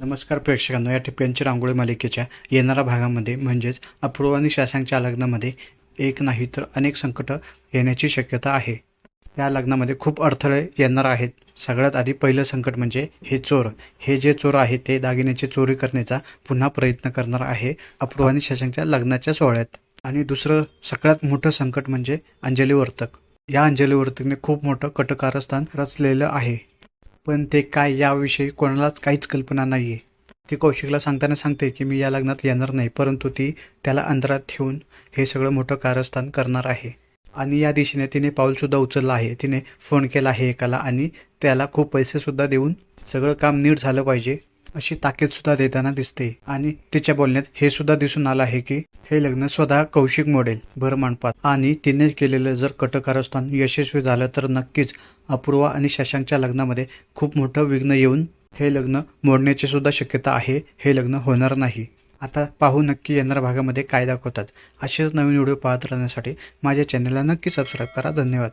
नमस्कार प्रेक्षकांनो या टिप्प्यांची रांगोळी मालिकेच्या येणाऱ्या भागामध्ये म्हणजेच अपूर्व आणि शासांच्या लग्नामध्ये एक नाही तर अनेक संकट येण्याची शक्यता आहे. या लग्नामध्ये खूप अडथळे येणार आहेत. सगळ्यात आधी पहिलं संकट म्हणजे हे चोर. हे जे चोर आहेत ते दागिन्याची चोरी करण्याचा पुन्हा प्रयत्न करणार आहे अपूर्व आणि शशांकच्या लग्नाच्या सोहळ्यात. आणि दुसरं सगळ्यात मोठं संकट म्हणजे अंजली वर्तक. या अंजली वर्तकने खूप मोठं कटकारस्थान रचलेलं आहे. पण ते काय याविषयी कोणालाच काहीच कल्पना नाही आहे ती कौशिकला सांगताना सांगते की मी या लग्नात येणार नाही परंतु ती त्याला अंधारात ठेवून हे सगळं मोठं कारस्थान करणार आहे. आणि या दिशेने तिने पाऊलसुद्धा उचललं आहे. तिने फोन केला आहे एकाला आणि त्याला खूप पैसेसुद्धा देऊन सगळं काम नीट झालं पाहिजे. अशी ताकीदसुद्धा देताना दिसते. आणि तिच्या बोलण्यात हे सुद्धा दिसून आलं आहे की हे लग्न स्वतः कौशिक मोडेल भर मांडपात आणि तिने केलेलं जर कटकारस्थान यशस्वी झालं तर नक्कीच अपूर्वा आणि शशांकच्या लग्नामध्ये खूप मोठं विघ्न येऊन हे लग्न मोडण्याची सुद्धा शक्यता आहे हे लग्न होणार नाही. आता पाहू नक्की येणाऱ्या भागामध्ये काय दाखवतात. असेच नवीन व्हिडिओ पाहत राहण्यासाठी माझ्या चॅनलला नक्की सबस्क्राईब करा. धन्यवाद.